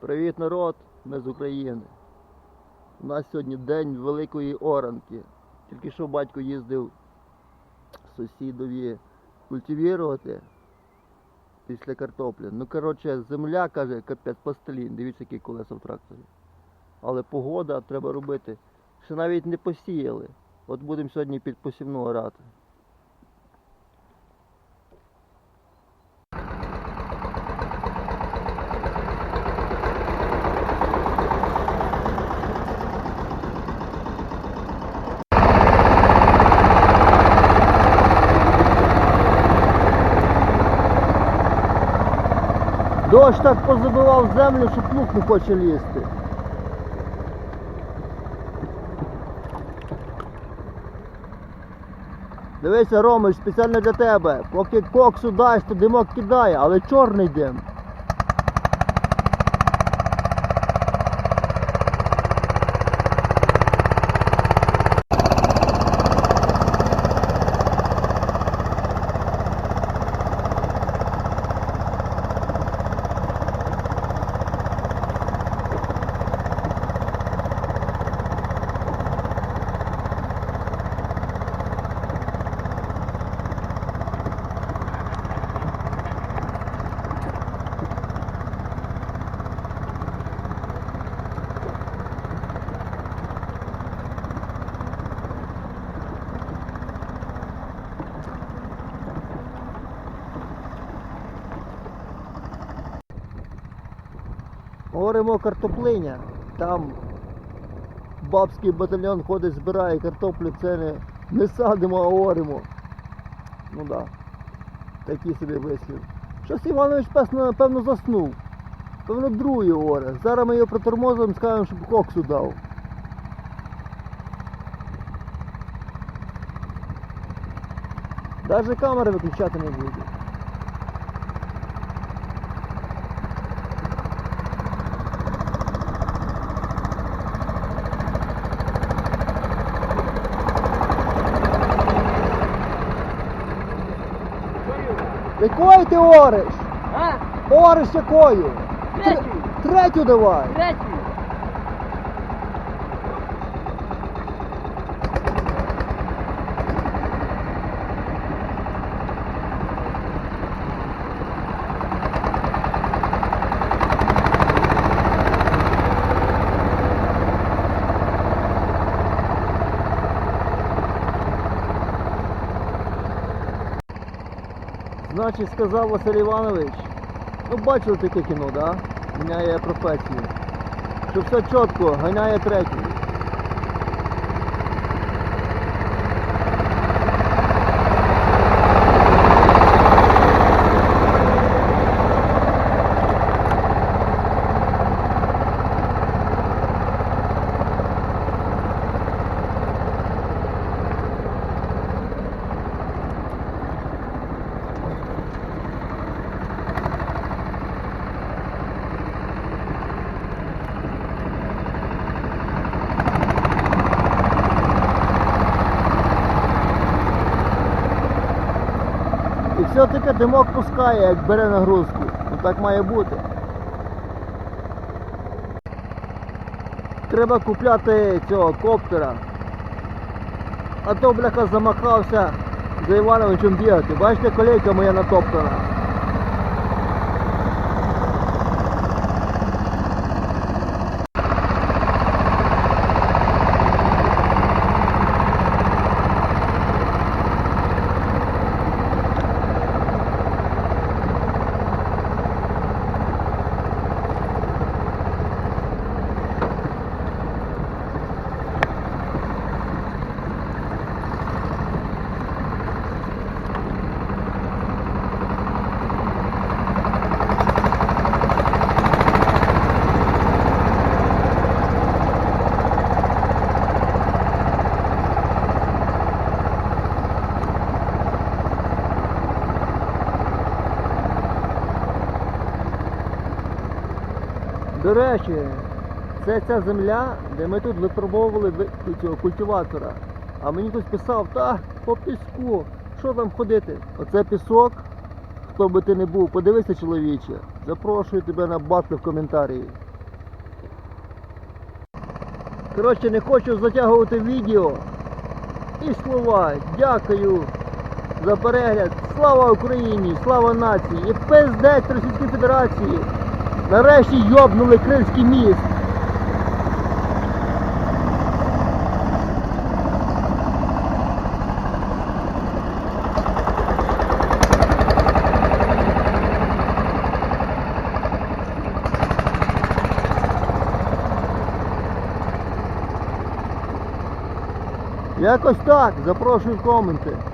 Привіт, народ! Ми з України. У нас сьогодні день великої оранки. Тільки що батько їздив сусідові культивірувати після картоплі. Ну, коротше, земля каже, капець пластилін. Дивіться, які колеса в тракторі. Але погода треба робити. Ще навіть не посіяли. От будемо сьогодні під посівну орати. Дощ так позабивав землю, що плуг не хоче лізти. Дивися, Ромич, спеціально для тебе. Поки коксу дасть, то димок кидає, але чорний дим. Говоримо картоплиня. Там бабський батальйон ходить, збирає картоплю, це не, не садимо, а оримо. Ну да. Такий собі вислів. Щось Іванович пес, напевно, заснув. Певно, другий оре. Зараз ми його протормозимо, скажемо, щоб коксу дав. Даже камери виключати не буду. Якою ти ориш? А? Ориш якою? Третю. Третю давай. Третю. Значить, сказав Василь Іванович, ну бачили таке кіно, да? Міняє професію. Що все чітко, ганяє третій. І все-таки димок пускає, як бере нагрузку. Ну так має бути. Треба купляти цього коптера. А то бляха замахався за Івановичем бігати. Бачите, колейка моя натоптана. До речі, це ця земля, де ми тут випробовували цього культиватора. А мені хтось писав, та по піску, що там ходити? Оце пісок, хто би ти не був, подивися чоловіче. Запрошую тебе на батли в коментарі. Коротше, не хочу затягувати відео. І слова. Дякую за перегляд. Слава Україні! Слава нації! І пиздець Російської Федерації! Нарешті йобнули Кримський міст! Якось так. Запрошую в коменти.